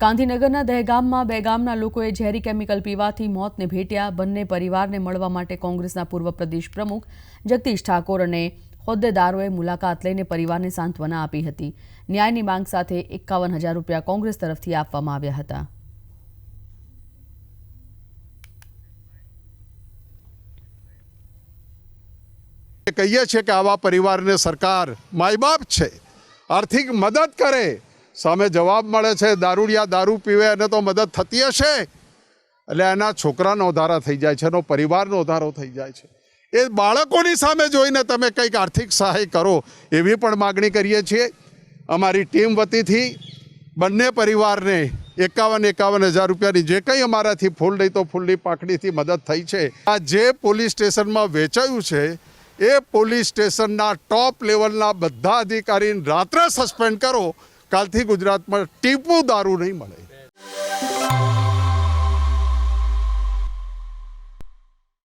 ગાંધીનગરના દહેગામમાં બે ગામના લોકોએ ઝેરી કેમિકલ પીવાથી મોતને ભેટ્યા. બંને પરિવારને મળવા માટે કોંગ્રેસના પૂર્વ પ્રદેશ પ્રમુખ જગદીશ ઠાકોર અને હોદ્દેદારોએ મુલાકાત લઈને પરિવારને સાંત્વના આપી હતી. ન્યાયની માંગ સાથે એકાવન હજાર રૂપિયા કોંગ્રેસ તરફથી આપવામાં આવ્યા હતા. કહીએ છીએ કે આવા પરિવારને સરકાર માય બાપ છે. આર્થિક મદદ કરે. સામે જવાબ મળે છે, દારૂડિયા દારૂ પીવે એને તો મદદ થતી હશે. એટલે એના છોકરાનો વધારા થઈ જાય છે, એનો પરિવારનો વધારો થઈ જાય છે. એ બાળકોની સામે જોઈને તમે કંઈક આર્થિક સહાય કરો એવી પણ માગણી કરીએ છીએ. અમારી ટીમ વતીથી બંને પરિવારને એકાવન એકાવન હજાર રૂપિયાની જે કંઈ અમારાથી ફૂલ નહીં તો ફૂલની પાકડીથી મદદ થઈ છે. આ જે પોલીસ સ્ટેશનમાં વેચાયું છે, એ પોલીસ સ્ટેશનના ટોપ લેવલના બધા અધિકારીને રાત્રે સસ્પેન્ડ કરો કાલથી ગુજરાતમાં ટીપું દારૂ નહીં મળે.